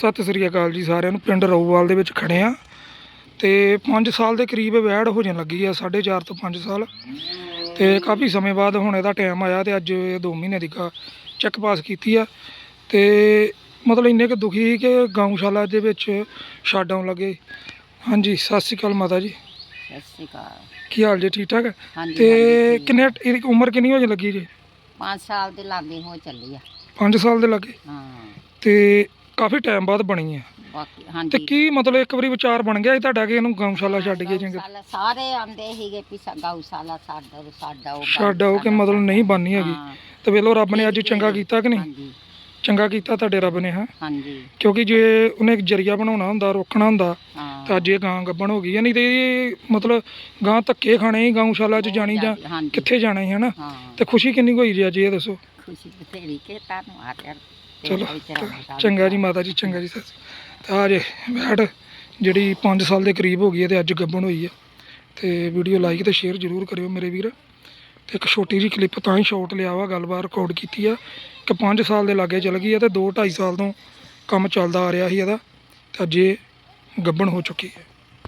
ਸਤਿ ਸ੍ਰੀ ਅਕਾਲ ਜੀ ਸਾਰਿਆਂ ਨੂੰ ਪਿੰਡ ਰਊਵਾਲ ਦੇ ਵਿੱਚ ਖੜੇ ਆ ਤੇ 5 ਸਾਲ ਦੇ ਕਰੀਬ ਵੈੜ ਹੋ ਜਾਣ ਲੱਗੀ ਆ 4.5 ਤੋਂ 5 ਸਾਲ। ਤੇ ਕਾਫੀ ਸਮੇਂ ਬਾਅਦ ਹੁਣ ਇਹਦਾ ਟਾਈਮ ਆਇਆ ਤੇ ਅੱਜ ਇਹ 2 ਮਹੀਨੇ ਦੀ ਕਾ ਚੈੱਕ ਪਾਸ ਕੀਤੀ ਆ। ਤੇ ਮਤਲਬ ਇੰਨੇ ਕਿ ਦੁਖੀ ਕਿ ਗਊਸ਼ਾਲਾ ਦੇ ਵਿੱਚ ਛੱਡ ਆਉਣ ਲੱਗੇ। ਹਾਂਜੀ ਸਤਿ ਸ੍ਰੀ ਅਕਾਲ ਮਾਤਾ ਜੀ। ਸਤਿ ਸ਼੍ਰੀ ਅਕਾਲ। ਕੀ ਹਾਲ ਜੀ ਠੀਕ ਠਾਕ ਤੇ। ਕਿੰਨੇ ਇਹਦੀ ਉਮਰ ਕਿੰਨੀ ਹੋ ਜਾਣ ਲੱਗੀ ਜੀ? ਪੰਜ ਸਾਲ ਦੇ ਲਾਗੇ ਹੋ ਚੱਲੀ ਆ। 5 ਸਾਲ ਦੇ ਲੱਗੇ? ਹਾਂ। ਤੇ ਕਾਫੀ ਟਾਈਮ ਬਾਅਦ ਬਣੀ ਬਾਕੀ ਤੇ ਹਾਂਜੀ। ਕੀ ਮਤਲਬ ਇੱਕ ਵਾਰੀ ਵਿਚਾਰ ਬਣ ਗਿਆ ਸੀ ਤੁਹਾਡਾ ਕਿ ਇਹਨੂੰ ਗਊਸ਼ਾਲਾ ਛੱਡ ਕੇ ਚੰਗਾ? ਗਊਸ਼ਾਲਾ ਸਾਰੇ ਆਂਦੇ ਸੀਗੇ ਵੀ ਸਾ- ਗਊਸ਼ਾਲਾ ਸਾਡਾ ਸਾਡਾ ਉਹ ਛੱਡ ਆਓ ਕਿ ਮਤਲਬ ਨਹੀਂ ਬਣਨੀ ਹੈਗੀ। ਹਾਂ, ਤੇ ਵੇਲੋ ਰੱਬ ਨੇ ਅੱਜ ਚੰਗਾ ਕੀਤਾ ਕਿ ਨਹੀਂ? ਹਾਂਜੀ। ਚੰਗਾ ਕੀਤਾ ਤੁਹਾਡੇ ਰੱਬ ਨੇ ਹਾਂ? ਹਾਂਜੀ। ਕਿਉਂਕਿ ਜੇ ਉਹਨੇ ਇੱਕ ਜਰੀਆ ਬਣਾਉਣਾ ਹੁੰਦਾ ਰੋਕਣਾ ਹੁੰਦਾ ਹਾਂ। ਤਾਂ ਅੱਜ ਇਹ ਗਾਂ ਗੱਬਣ ਹੋ ਗਈ। ਹੈ ਨਹੀਂ ਤੇ ਇਹ ਮਤਲਬ ਗਾਂ ਧੱਕੇ ਖਾਣੇ ਹੀ ਗਊਸ਼ਾਲਾ 'ਚ ਜਾਣੀ ਜਾਂ ਹਾਂਜੀ। ਕਿੱਥੇ ਜਾਣਾ ਹੈ ਹਨਾ? ਹਾਂ। ਤੇ ਖੁਸ਼ੀ ਕਿੰਨੀ ਕੁ ਹੋਈ ਜੀ ਅੱਜ ਇਹ ਦੱਸੋ? ਖੁਸ਼ੀ ਬਥੇਰੀ ਕੇ ਤੁਹਾਨੂੰ ਆ ਰਿਹਾ ਚਲੋ, ਚੰਗਾ ਜੀ ਮਾਤਾ ਜੀ, ਚੰਗਾ ਜੀ, ਸਤਿ ਤਾਂ ਆ ਜੇ ਬੈਠ ਜਿਹੜੀ 5 ਸਾਲ ਦੇ ਕਰੀਬ ਹੋ ਗਈ ਹੈ ਤੇ ਅੱਜ ਗੱਬਣ ਹੋਈ ਹੈ। ਤੇ ਵੀਡੀਓ ਲਾਈਕ ਤੇ ਸ਼ੇਅਰ ਜ਼ਰੂਰ ਕਰਿਓ ਮੇਰੇ ਵੀਰ। ਤੇ ਇੱਕ ਛੋਟੀ ਜਿਹੀ ਕਲਿੱਪ ਤਾਂ ਹੀ ਸ਼ਾਟ ਲਿਆ ਵਾ, ਗੱਲਬਾਤ ਰਿਕਾਰਡ ਕੀਤੀ ਆ। ਕਿ 5 ਸਾਲ ਦੇ ਲਾਗੇ ਚੱਲ ਗਈ ਹੈ ਤੇ 2 2.5 ਸਾਲ ਤੋਂ ਕੰਮ ਚੱਲਦਾ ਆ ਰਿਹਾ ਸੀ ਇਹਦਾ। ਤੇ ਅੱਜ ਇਹ ਗੱਬਣ ਹੋ ਚੁੱਕੀ ਹੈ।